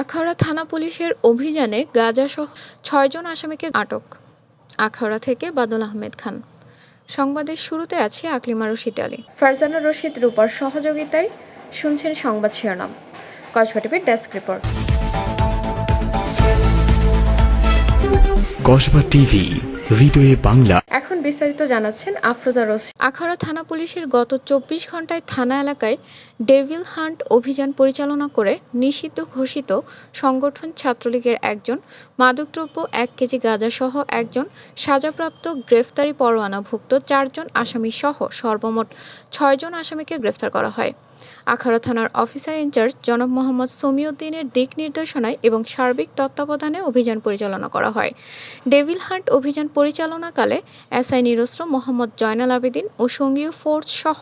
আখাউড়া থানা পুলিশের অভিযানে গাজাসহ ছয়জন আসামিকে আটক। আখাউড়া থেকে বাদল আহমেদ খান। সংবাদের শুরুতে আছে আকলিমা রশিদ আলী। ফারজানা রশিদ রূপার সহযোগিতায় শুনছেন সংবাদ শিরোনাম। কসবা টিভির ডেস্ক রিপোর্ট। কসবা টিভি হৃদয়ে বাংলা। এখন বিস্তারিত জানাচ্ছেন আফরোজা রস আখাউড়া থানা পুলিশের গত চব্বিশ ঘন্টায় থানা এলাকায় ডেভিল হান্ট অভিযান পরিচালনা করে নিষিদ্ধ ঘোষিত সংগঠন ছাত্রলীগের একজন, মাদকদ্রব্য এক কেজি গাঁজাসহ একজন, সাজাপ্রাপ্ত গ্রেফতারি পরোয়ানাভুক্ত চারজন আসামি সহ সর্বমোট ছয়জন আসামিকে গ্রেফতার করা হয়। আখাউড়া থানার অফিসার ইনচার্জ জনাব মোহাম্মদ সমিউদ্দিনের দিক নির্দেশনায় এবং সার্বিক তত্ত্বাবধানে অভিযান পরিচালনা করা হয়। ডেভিল হান্ট অভিযান পরিচালনাকালে এসআই নিরস্ত্র মোহাম্মদ জয়নাল আবেদিন ও সঙ্গীয় ফোর্স সহ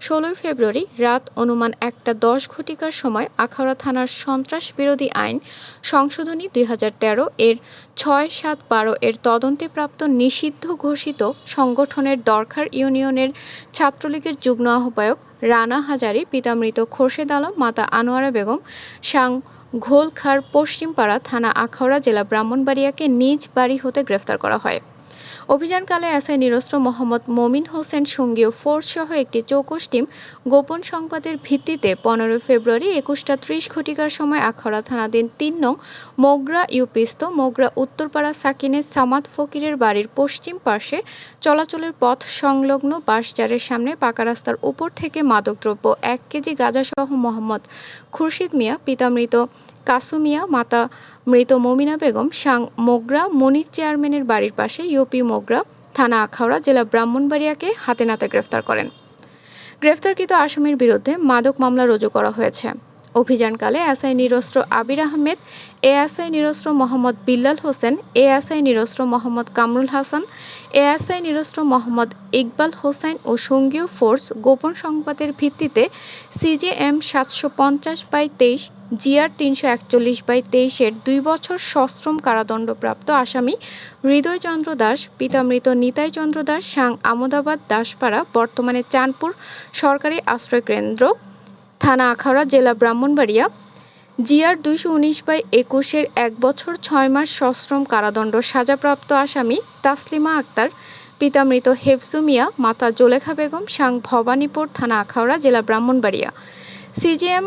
ষোলোই ফেব্রুয়ারি রাত অনুমান একটা দশ ঘটিকার সময় আখাউড়া থানার সন্ত্রাস বিরোধী আইন সংশোধনী দুই হাজার তেরো এর ছয় সাত বারো এর তদন্তে প্রাপ্ত নিষিদ্ধ ঘোষিত সংগঠনের দরকার ইউনিয়নের ছাত্রলীগের যুগ্ম আহ্বায়ক রানা হাজারি, পিতামৃত খোরশেদ আলম, মাতা আনোয়ারা বেগম, সাং ঘোলখার পশ্চিমপাড়া থানা আখাউড়া জেলা ব্রাহ্মণবাড়িয়াকে নিজ বাড়ি হতে গ্রেফতার করা হয়। অভিযানকালে এসআই নিরস্ত্র মোহাম্মদ মমিন হোসেন সঙ্গীয় ফোর্স সহ একটি চৌকস টিম গোপন সংবাদের ভিত্তিতে পনেরো ফেব্রুয়ারি একুশটা ত্রিশ ঘটিকার সময় আখাউড়া থানাধীন তিন নং মোগরা ইউপিস্ত মোগরা উত্তরপাড়া সাকিনের সামাদ ফকিরের বাড়ির পশ্চিম পাশে চলাচলের পথ সংলগ্ন বাসজারের সামনে পাকা রাস্তার উপর থেকে মাদকদ্রব্য এক কেজি গাঁজাসহ মোহাম্মদ খুরশিদ মিয়া, পিতামৃত কাসুমিয়া, মাতা মৃত মমিনা বেগম, সাং মোগরা, মনির চেয়ারম্যানের বাড়ির পাশে ইউপি মোগরা থানা আখাউড়া জেলা ব্রাহ্মণবাড়িয়াকে হাতে নাতে গ্রেফতার করেন। গ্রেফতারকৃত আসামির বিরুদ্ধে মাদক মামলা রুজু করা হয়েছে। অভিযানকালে এসআই নিরস্ত্র আবির আহমেদ, এএসআই নিরস্ত্র মোহাম্মদ বিল্লাল হোসেন, এএসআই নিরস্ত্র মোহাম্মদ কামরুল হাসান, এএসআই নিরস্ত্র মোহাম্মদ ইকবাল হোসেন ও সঙ্গীয় ফোর্স গোপন সংবাদের ভিত্তিতে সিজেএম সাতশো পঞ্চাশ বাই তেইশ জিআর তিনশো একচল্লিশ বাই তেইশের দুই বছর সশ্রম কারাদণ্ডপ্রাপ্ত আসামি হৃদয়চন্দ্র দাস, পিতামৃত নিতাই চন্দ্র দাস, সাং আমদাবাদ দাসপাড়া, বর্তমানে চাঁদপুর সরকারি আশ্রয়কেন্দ্র থানা আখাউড়া, জেলা ব্রাহ্মণবাড়িয়া। জিআর দুইশো উনিশ বাই একুশের এক বছর ছয় মাস সশ্রম কারাদণ্ড সাজাপ্রাপ্ত আসামি তাসলিমা আক্তার পিতা মৃত হেফসু মিয়া, মাতা জোলেখা বেগম, সাং ভবানীপুর, থানা আখাউড়া, জেলা ব্রাহ্মণবাড়িয়া। সিজিএম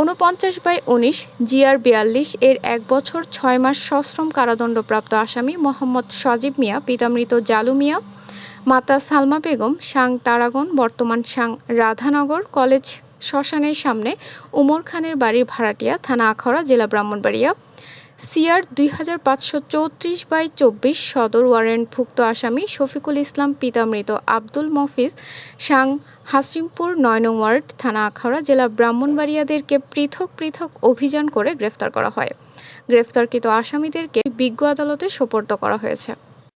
উনপঞ্চাশ বাই উনিশ, জিআর বিয়াল্লিশ এর এক বছর ছয় মাস সশ্রম কারাদণ্ডপ্রাপ্ত আসামি মোহাম্মদ সজীব মিয়া, পিতামৃত জালু মিয়া, মাতা সালমা বেগম, সাং তারাগণ, বর্তমান সাং রাধানগর কলেজ শ্মশানের সামনে উমর খানের বাড়ির ভাড়াটিয়া থানা আখাউড়া জেলা ব্রাহ্মণবাড়িয়া। সিআর দুই হাজার পাঁচশো চৌত্রিশ বাই চব্বিশ সদর ওয়ারেন্টভুক্ত আসামি শফিকুল ইসলাম পিতামৃত আব্দুল মফিজ, সাং হাসিমপুর নয় নং ওয়ার্ড, থানা আখাউড়া জেলা ব্রাহ্মণবাড়িয়াদেরকে পৃথক পৃথক অভিযান করে গ্রেফতার করা হয়। গ্রেফতারকৃত আসামিদেরকে বিজ্ঞ আদালতে সোপর্দ করা হয়েছে।